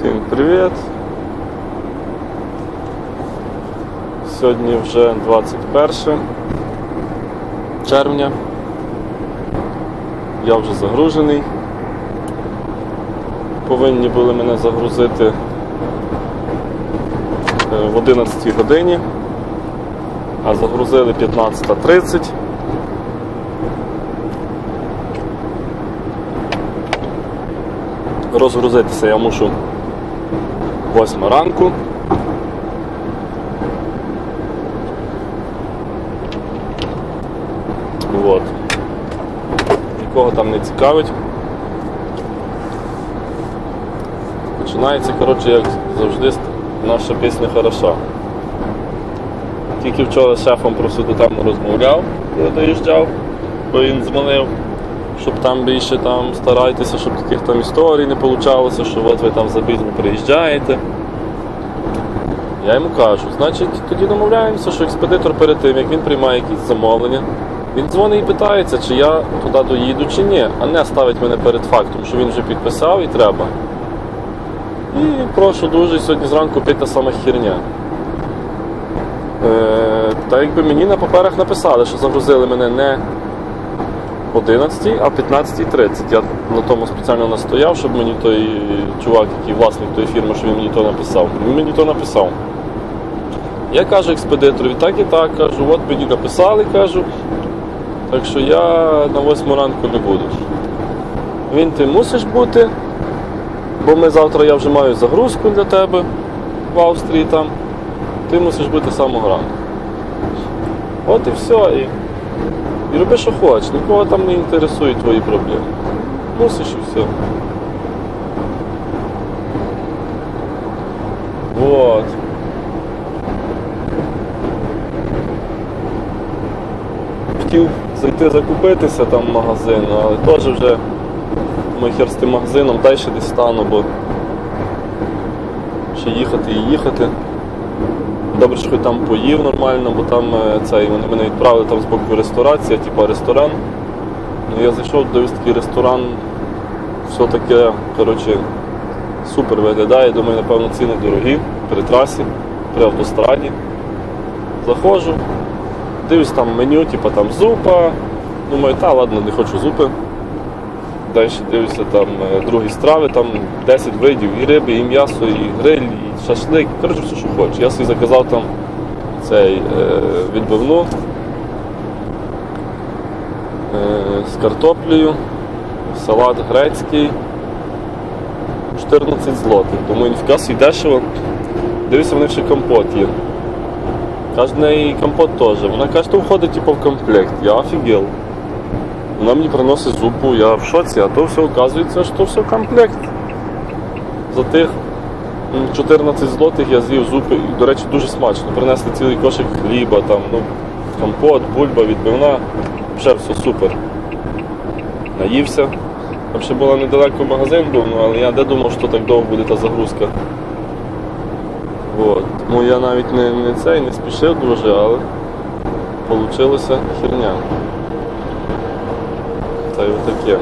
Всім привіт! Сьогодні вже 21 червня. Я вже загружений. Повинні були мене загрузити е, в 11 годині, а загрузили 15.30. Розгрузитися я мушу 8 ранку. Вот. Нікого там не цікавить. Починається, коротше, як завжди, наша пісня хороша. Тільки вчора з шефом про всю розмовляв, коли доїжджав, бо він дзвонив, щоб там більше там старайтеся, щоб таких там історій не получалося, що от ви там запізно приїжджаєте. Я йому кажу, значить, тоді домовляємося, що експедитор перед тим, як він приймає якісь замовлення, він дзвонить і питається, чи я туди доїду, чи ні, а не ставить мене перед фактом, що він вже підписав і треба. І прошу дуже, сьогодні зранку пить та сама херня. Е, та якби мені на паперах написали, що загрузили мене не 11, а 15.30. Я на тому спеціально настояв, щоб мені той чувак, який власник тої фірми, що він мені то написав. Він мені то написав. Я кажу експедиторові, так і так, кажу, от мені написали, кажу. Так що я на 8 ранку не буду. Він ти мусиш бути, бо ми завтра я вже маю загрузку для тебе в Австрії там. Ти мусиш бути з самого ранку. От і все. І, і роби, що хочеш, нікого там не інтересують твої проблеми. Мусиш і все. Вот. Хотів зайти закупитися там в магазин, але теж вже хер з тим магазином далі десь стану, бо ще їхати і їхати. Добре, що хоч там поїв нормально, бо там е, цей, вони мене відправили там з боку ресторація, типу ресторан. Ну, я зайшов, дивлюсь такий ресторан, все таке, коротше, супер виглядає. Думаю, напевно, ціни дорогі при трасі, при автостраді. Заходжу, дивлюсь там меню, типу там зупа. Думаю, та ладно, не хочу зупи. Далі дивлюся там е, другі страви, там 10 видів і риби, і м'ясо, і гриль, шашлик. Коротше, все, що хочеш. Я собі заказав там цей е, відбивну е, з картоплею, салат грецький. 14 злотих. Думаю, ніфіга собі дешево. Дивлюся, в них ще компот є. Каже, в неї компот теж. Вона каже, що входить типу, в комплект. Я офігел. Вона мені приносить зупу, я в шоці, а то все оказується, що все комплект. За тих м, 14 злотих я з'їв зупи, і, до речі, дуже смачно. Принесли цілий кошик хліба, там, ну, компот, бульба, відбивна. Ще все супер. Наївся. Там ще була недалеко магазин був, ну, але я де думав, що так довго буде та загрузка. От. Тому я навіть не, не цей не спішив дуже, але вийшла херня. Та й отаке.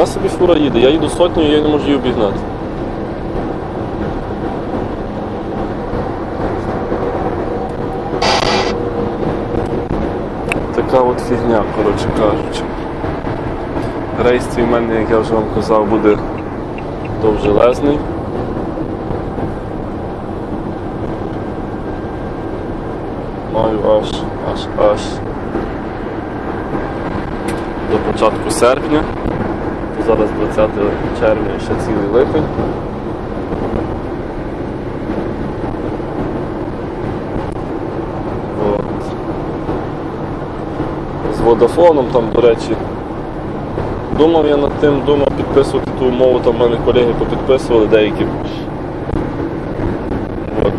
Нас собі фура їде, я їду сотню, я не можу її обігнати. Така от фігня, коротше кажучи. Рейс в мене, як я вже вам казав, буде довжелезний. Маю аж, аж, аж до початку серпня. Зараз 20 червня ще цілий липень. От. З водофоном там, до речі, Думав я над тим, думав підписувати ту умову, там в мене колеги попідписували деякі. От.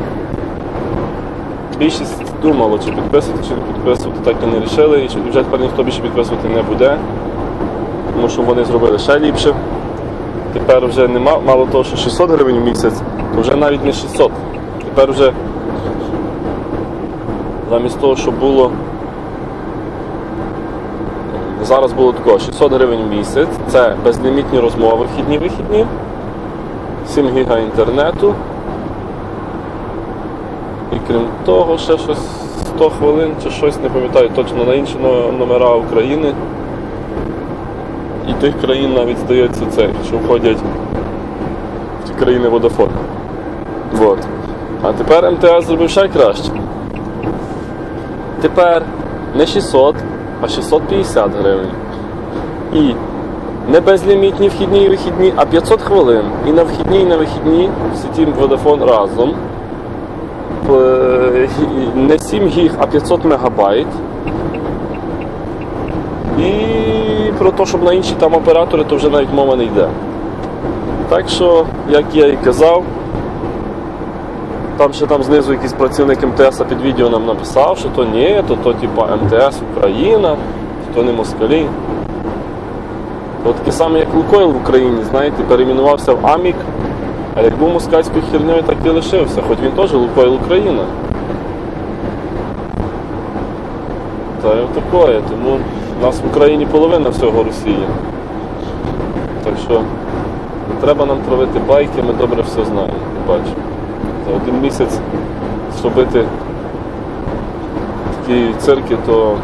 Більшість думала, чи підписувати, чи не підписувати, так і не вирішили, і тепер ніхто більше підписувати не буде, тому що вони зробили ще ліпше. тепер вже нема, мало того, що 600 гривень в місяць, то вже навіть не 600. Тепер вже замість того, що було. Зараз було такого 600 гривень в місяць, це безлімітні розмови, вхідні вихідні, 7 гіга інтернету. І крім того, ще щось 100 хвилин чи щось, не пам'ятаю точно на інші номера України. І тих країн навіть здається це, що входять в ті країни Vodafone. Вот. А тепер МТС зробив ще краще. Тепер не 600, а 650 гривень. І не безлімітні вхідні і вихідні, а 500 хвилин. І на вхідні, і на вихідні в сіті Vodafone разом. Не 7 гіг, а 500 мегабайт. І про те, щоб на інші там оператори, то вже навіть мова не йде. Так що, як я і казав, там ще там знизу якийсь працівник МТС під відео нам написав, що то ні, то то типа МТС Україна, то не москалі. То таке саме, як Лукойл в Україні, знаєте, перейменувався в Амік, а як був москальською хернею, так і лишився, хоч він теж Лукойл Україна. Та й отакое, тому в нас в Україні половина всього Росії. Так що не треба нам травити байки, ми добре все знаємо, бачимо. За один місяць зробити такі цирки, то,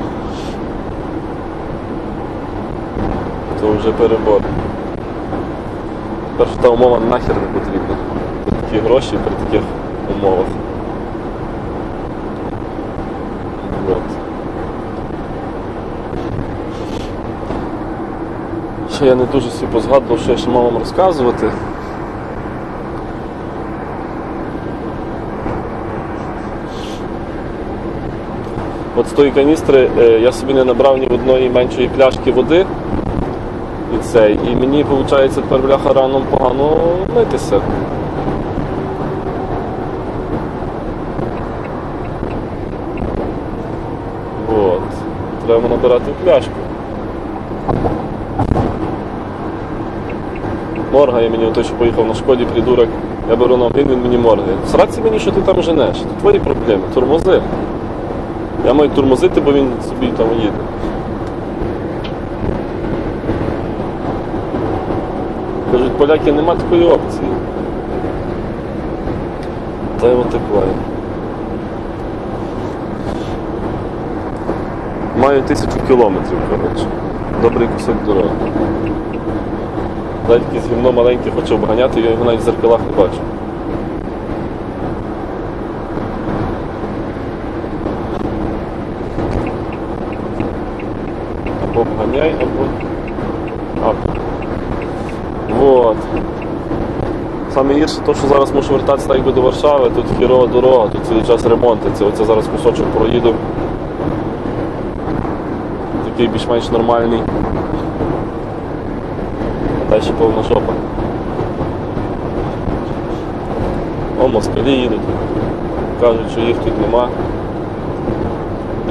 то вже перебор. Перша та умова нахер не потрібна. Такі гроші при таких умовах. От. Ще я не дуже собі позгадував, що я ще мав вам розказувати. От з тої каністри е, я собі не набрав ні одної меншої пляшки води. І цей. І мені, виходить, тепер бляха раном погано митися. От. Треба набирати пляшку. Моргає мені той, що поїхав на шкоді, придурок. Я беру на він, він мені моргає. Сраці мені, що ти там женеш. Твої проблеми, тормози. Я маю тормозити, бо він собі там їде. Кажуть, поляки нема такої опції. Та й от. Маю тисячу кілометрів, коротше. Добрий кусок дороги. Навіть якесь гімно маленьке хочу обганяти, я його навіть в зеркалах не бачу. Або обганяй, або. Вот. Саме гірше то, що зараз мушу вертатися до Варшави, тут хірова дорога, тут цілий час ремонтиться. Оце зараз кусочок проїду. Такий більш-менш нормальний. А далі повна жопа. О, москалі їдуть. Кажуть, що їх тут нема.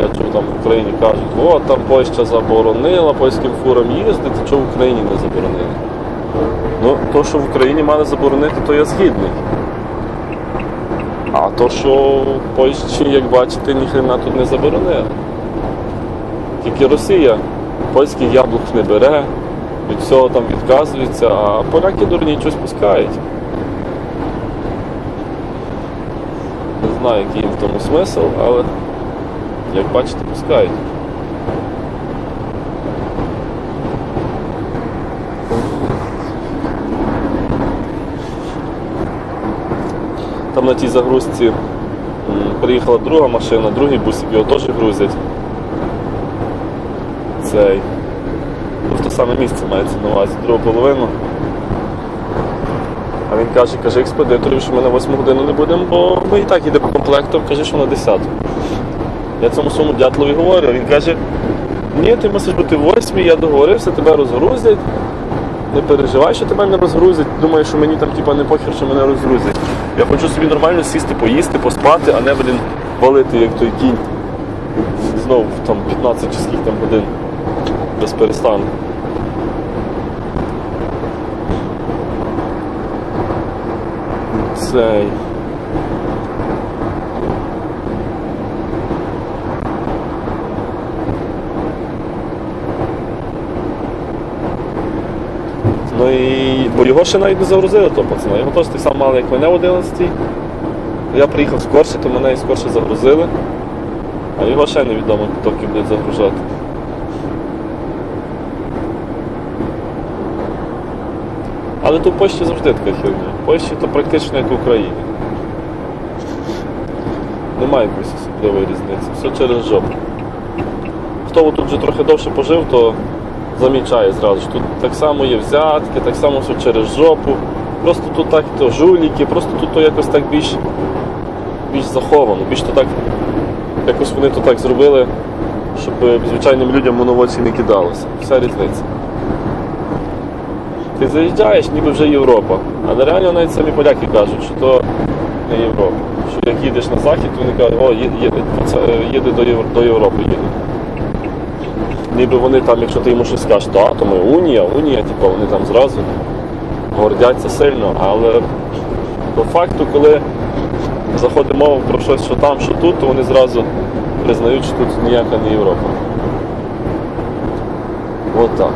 Я чув там в Україні кажуть, о, там Польща заборонила польським фурам їздити, що в Україні не заборонили. Ну, то, що в Україні мали заборонити, то я згідний. А то, що в Польщі, як бачите, ніхрена тут не заборонили. Тільки Росія польських яблук не бере, від всього там відказується, а поляки дурні щось пускають. Не знаю, який їм в тому смисл, але як бачите, пускають. Там на тій загрузці приїхала друга машина, другий бусик, його теж грузять. Цей. Те саме місце мається на увазі, другу половину. А він каже, каже експедиторів, що ми на 8 годину не будемо, бо ми і так йдемо по комплекту, каже, що на 10. Я цьому своєму дятлові говорю, він каже, ні, ти мусиш бути в 8, я договорився, тебе розгрузять. Не переживай, що тебе не розгрузять. Думаю, що мені там типа не похер, що мене розгрузять. Я хочу собі нормально сісти, поїсти, поспати, а не блін валити, як той кінь. Знову там 15 чи скільки там годин без перестанку. цей. Ну і бо його ще навіть не загрузили, то пацана. Його теж так само мали, як мене в 11 Я приїхав скорше, то мене і скорше загрузили. А його ще невідомо, поки будуть загружати. Але тут в Польщі завжди така херня. В Польщі то практично як в Україні. Немає якоїсь особливої різниці. Все через жопу. Хто тут вже трохи довше пожив, то замічає зразу. Тут так само є взятки, так само все через жопу. Просто тут так то жуліки, просто тут то якось так більш, більш заховано, більш то так, якось вони то так зробили, щоб звичайним людям воно в очі не кидалося. Вся різниця. Ти заїжджаєш, ніби вже Європа. Але реально навіть самі поляки кажуть, що то не Європа. Що як їдеш на захід, вони кажуть, о, їде, їде, до, Євро- до Європи їде. Ніби вони там, якщо ти йому щось скажеш, то, то ми Унія, Унія, типу, вони там зразу гордяться сильно, але по факту, коли заходить мова про щось, що там, що тут, то вони зразу признають, що тут ніяка не Європа. От так.